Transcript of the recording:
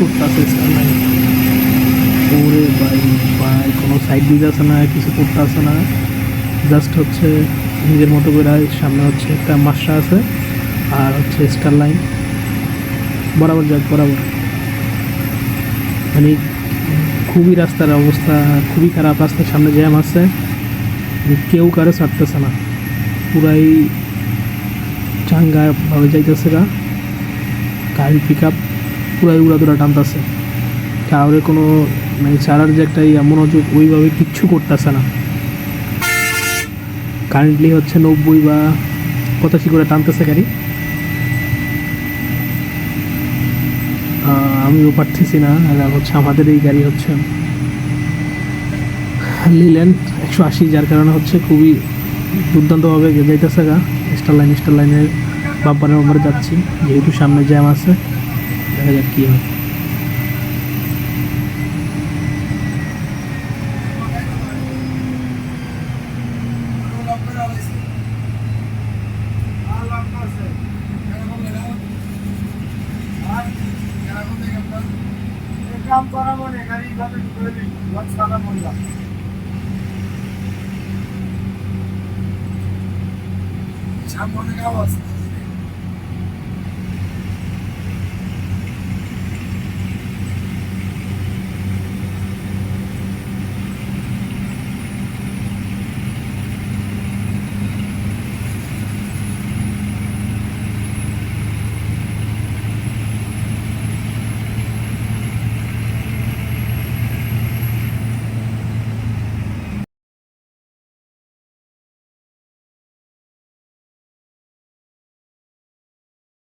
করতেছে স্টারলাইন ওরে ভাই ভাই কোনো সাইড দিতে আছে না, কিছু করতে আছে না। জাস্ট হচ্ছে নিজের মতো করে সামনে হচ্ছে একটা মাসা আছে, আর হচ্ছে স্টার লাইন বরাবর যাক, বরাবর। মানে খুবই রাস্তার অবস্থা, খুবই খারাপ রাস্তার সামনে জ্যাম আছে মানে কেউ কারও ছাড়তেছে না। পুরাই চাঙ্গা চাঙ্গাভাবে যাইতেছে গা। গাড়ি পিক আপ পুরাই উড়াদুরা টানতেছে। কাউরে কোনো মানে চারার যে একটা ইয়া, মনোযোগ ওইভাবে কিচ্ছু করতেছে না। কারেন্টলি হচ্ছে নব্বই বা পঁচাশি করে টানতেছে গাড়ি। আমিও পারতেছি না, আর হচ্ছে আমাদের এই গাড়ি হচ্ছে লিল্যান্ড একশো আশি, যার কারণে হচ্ছে খুবই দুর্দান্তভাবে যাইতেছে গা। স্টার লাইন স্টার লাইনের বাম্পারের বাম্পারে যাচ্ছি, যেহেতু সামনে জ্যাম আছে। দেখা যাক কী হয়। কাম মহিলা সামনে আওয়াজ